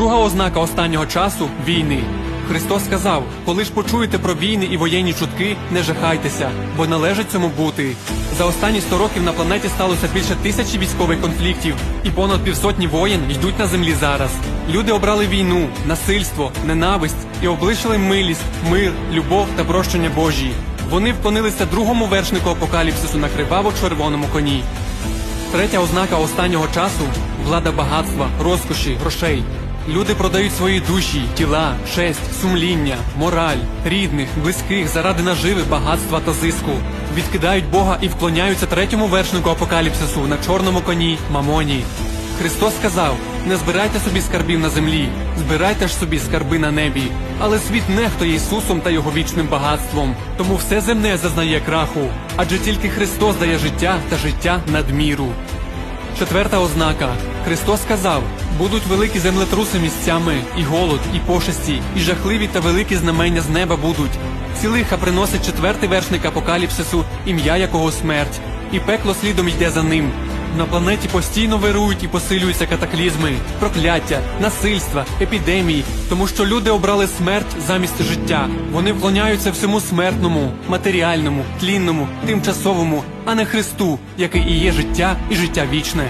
Друга ознака останнього часу війни. Христос сказав: коли ж почуєте про війни і воєнні чутки, не жахайтеся, бо належить цьому бути. За останні 100 років на планеті сталося більше тисячі військових конфліктів, і понад півсотні воєн йдуть на землі зараз. Люди обрали війну, насильство, ненависть і облишили милість, мир, любов та прощення Божі. Вони вклонилися другому вершнику апокаліпсису на криваво-червоному коні. Третя ознака останнього часу влада багатства, розкоші, грошей. Люди продають свої душі, тіла, честь, сумління, мораль, рідних, близьких заради наживи, багатства та зиску. Відкидають Бога і вклоняються третьому вершнику апокаліпсису на чорному коні Мамоні. Христос сказав: не збирайте собі скарбів на землі, збирайте ж собі скарби на небі. Але світ нехтує Ісусом та його вічним багатством. Тому все земне зазнає краху, адже тільки Христос дає життя та життя надміру. Четверта ознака. Христос сказав: будуть великі землетруси місцями, і голод, і пошесті, і жахливі та великі знамення з неба будуть. Цілиха приносить четвертий вершник апокаліпсису, ім'я якого смерть, і пекло слідом йде за ним. На планеті постійно вирують і посилюються катаклізми, прокляття, насильства, епідемії, тому що люди обрали смерть замість життя. Вони вклоняються всьому смертному, матеріальному, тлінному, тимчасовому, а не Христу, який і є життя і життя вічне.